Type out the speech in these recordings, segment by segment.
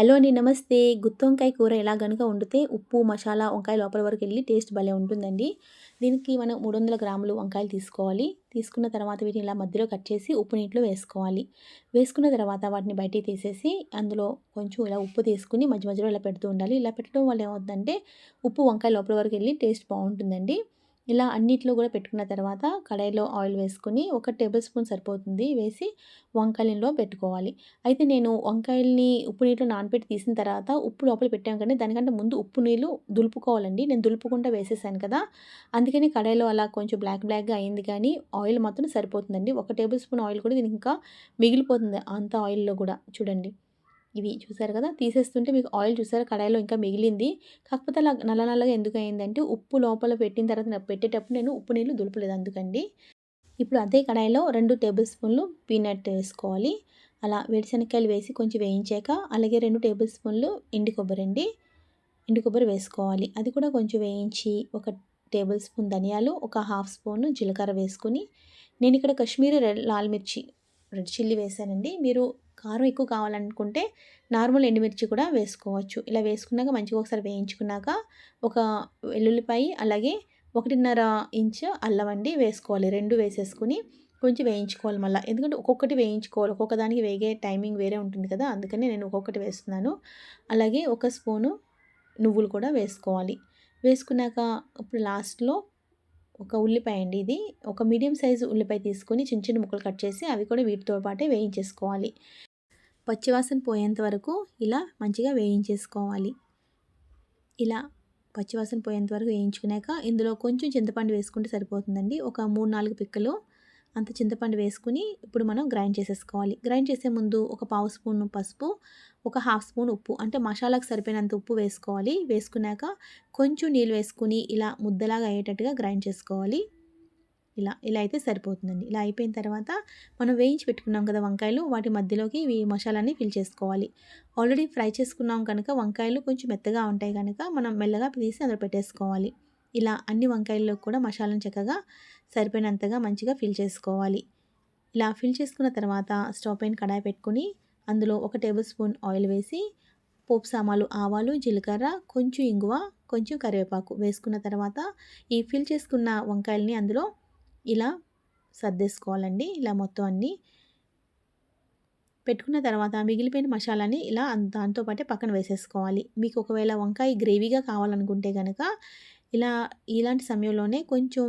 Hello అండి నమస్తే. గుత్తి వంకాయ కూర ఎలా కనుక వండితే ఉప్పు మసాలా వంకాయ లోపల వరకు వెళ్ళి టేస్ట్ భలే ఉంటుందండి. దీనికి మనం మూడు వందల గ్రాములు వంకాయలు తీసుకోవాలి. తీసుకున్న తర్వాత వీటిని ఇలా మధ్యలో కట్ చేసి ఉప్పు నీటిలో వేసుకోవాలి. వేసుకున్న తర్వాత వాటిని బయటికి తీసేసి అందులో కొంచెం ఇలా ఉప్పు తీసుకుని మధ్య మధ్యలో ఇలా పెడుతూ ఉండాలి. ఇలా పెట్టడం వల్ల ఏమవుతుందంటే ఉప్పు వంకాయ లోపల వరకు వెళ్ళి టేస్ట్ బాగుంటుందండి. ఇలా అన్నిట్లో కూడా పెట్టుకున్న తర్వాత కడాయిలో ఆయిల్ వేసుకుని ఒక టేబుల్ స్పూన్ సరిపోతుంది వేసి వంకాయలలో పెట్టుకోవాలి. అయితే నేను వంకాయల్ని ఉప్పు నీటిలో నానబెట్టి తీసిన తర్వాత ఉప్పు లోపల పెట్టాం కానీ దానికంటే ముందు ఉప్పు నీళ్ళు దులుపుకోవాలండి. నేను దులుపుకుంటా వేసేసాను కదా అందుకని కడాయిలో అలా కొంచెం బ్లాక్ బ్లాక్గా అయింది కానీ ఆయిల్ మాత్రం సరిపోతుందండి. ఒక టేబుల్ స్పూన్ ఆయిల్ కూడా దీనికి ఇంకా మిగిలిపోతుంది అంత ఆయిల్లో కూడా. చూడండి. ఇవి చూసారు కదా? తీసేస్తుంటే మీకు ఆయిల్ చూసారు? కడాయిలో ఇంకా మిగిలింది. కాకపోతే అలా నల్ల నల్లగా ఎందుకు అయిందంటే ఉప్పు లోపల పెట్టిన తర్వాత పెట్టేటప్పుడు నేను ఉప్పు నీళ్ళు దులపలేదు అందుకండి. ఇప్పుడు అదే కడాయిలో రెండు టేబుల్ స్పూన్లు పీనట్ వేసుకోవాలి. అలా వేడిశనక్కాయలు వేసి కొంచెం వేయించాక అలాగే రెండు టేబుల్ స్పూన్లు ఎండు కొబ్బరి అండి. ఎండు కొబ్బరి వేసుకోవాలి. అది కూడా కొంచెం వేయించి ఒక టేబుల్ స్పూన్ ధనియాలు ఒక హాఫ్ స్పూన్ జీలకర్ర వేసుకొని నేను ఇక్కడ కాశ్మీరీ రెడ్ లాల్ మిర్చి రెడ్ చిల్లీ వేసానండి. మీరు కారం ఎక్కువ కావాలనుకుంటే నార్మల్ ఎండుమిర్చి కూడా వేసుకోవచ్చు. ఇలా వేసుకున్నాక మంచిగా ఒకసారి వేయించుకున్నాక ఒక వెల్లుల్లిపాయ అలాగే ఒకటిన్నర ఇంచ్ అల్లం అండి వేసుకోవాలి. రెండు వేసేసుకుని కొంచెం వేయించుకోవాలి మళ్ళీ. ఎందుకంటే ఒక్కొక్కటి వేయించుకోవాలి. ఒక్కొక్క దానికి వేగే టైమింగ్ వేరే ఉంటుంది కదా. అందుకని నేను ఒక్కొక్కటి వేస్తున్నాను. అలాగే ఒక స్పూను నువ్వులు కూడా వేసుకోవాలి. వేసుకున్నాక ఇప్పుడు లాస్ట్లో ఒక ఉల్లిపాయ అండి ఇది. ఒక మీడియం సైజు ఉల్లిపాయ తీసుకొని చిన్న చిన్న ముక్కలు కట్ చేసి అవి కూడా వీటితో పాటే వేయించేసుకోవాలి. పచ్చివాసన పోయేంత వరకు ఇలా మంచిగా వేయించేసుకోవాలి. ఇలా పచ్చివాసన పోయేంత వరకు వేయించుకున్నాక ఇందులో కొంచెం చింతపండు వేసుకుంటే సరిపోతుందండి. ఒక మూడు నాలుగు పిక్కలు అంత చింతపండు వేసుకుని ఇప్పుడు మనం గ్రైండ్ చేసేసుకోవాలి. గ్రైండ్ చేసే ముందు ఒక పావు స్పూన్ పసుపు ఒక హాఫ్ స్పూన్ ఉప్పు అంటే మసాలాకు సరిపోయినంత ఉప్పు వేసుకోవాలి. వేసుకున్నాక కొంచెం నీళ్ళు వేసుకుని ఇలా ముద్దలాగా అయ్యేటట్టుగా గ్రైండ్ చేసుకోవాలి. ఇలా ఇలా అయితే సరిపోతుందండి. ఇలా అయిపోయిన తర్వాత మనం వేయించి పెట్టుకున్నాం కదా వంకాయలు వాటి మధ్యలోకి ఇవి మసాలాని ఫిల్ చేసుకోవాలి. ఆల్రెడీ ఫ్రై చేసుకున్నాం కనుక వంకాయలు కొంచెం మెత్తగా ఉంటాయి కనుక మనం మెల్లగా తీసి అందులో పెట్టేసుకోవాలి. ఇలా అన్ని వంకాయల్లో కూడా మసాలాను చక్కగా సరిపోయినంతగా మంచిగా ఫిల్ చేసుకోవాలి. ఇలా ఫిల్ చేసుకున్న తర్వాత స్టవ్ పైన కడాయి పెట్టుకుని అందులో ఒక టేబుల్ స్పూన్ ఆయిల్ వేసి పోపు సామాలు ఆవాలు జీలకర్ర కొంచెం ఇంగువ కొంచెం కరివేపాకు వేసుకున్న తర్వాత ఈ ఫిల్ చేసుకున్న వంకాయల్ని అందులో ఇలా సర్దేసుకోవాలండి. ఇలా మొత్తం అన్నీ పెట్టుకున్న తర్వాత మిగిలిపోయిన మసాలాని ఇలా దాంతో పాటే పక్కన వేసేసుకోవాలి. మీకు ఒకవేళ వంకాయ గ్రేవీగా కావాలనుకుంటే కనుక ఇలా ఇలాంటి సమయంలోనే కొంచెం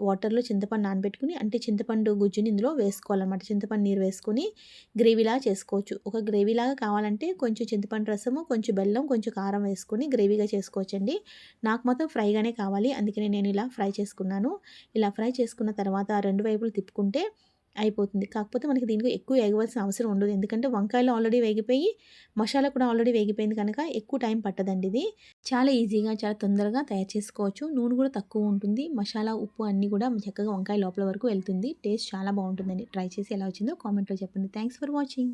వాటర్లో చింతపండు నానబెట్టుకుని అంటే చింతపండు గుజ్జుని ఇందులో వేసుకోవాలన్నమాట. చింతపండు నీరు వేసుకొని గ్రేవీలాగా చేసుకోవచ్చు. ఒక గ్రేవీలాగా కావాలంటే కొంచెం చింతపండు రసము కొంచెం బెల్లం కొంచెం కారం వేసుకొని గ్రేవీగా చేసుకోవచ్చండి. నాకు మాత్రం ఫ్రైగానే కావాలి అందుకనే నేను ఇలా ఫ్రై చేసుకున్నాను. ఇలా ఫ్రై చేసుకున్న తర్వాత రెండు వైపులు తిప్పుకుంటే అయిపోతుంది. కాకపోతే మనకి దీనికి ఎక్కువ వేగవలసిన అవసరం ఉండదు. ఎందుకంటే వంకాయలు ఆల్రెడీ వేగిపోయి మసాలా కూడా ఆల్రెడీ వేగిపోయింది కనుక ఎక్కువ టైం పట్టదండి ఇది. చాలా ఈజీగా చాలా తొందరగా తయారు చేసుకోవచ్చు. నూనె కూడా తక్కువ ఉంటుంది. మసాలా ఉప్పు అన్నీ కూడా చక్కగా వంకాయ లోపల వరకు వెళ్తుంది. టేస్ట్ చాలా బాగుంటుందండి. ట్రై చేసి ఎలా వచ్చిందో కామెంట్లో చెప్పండి. Thanks for watching.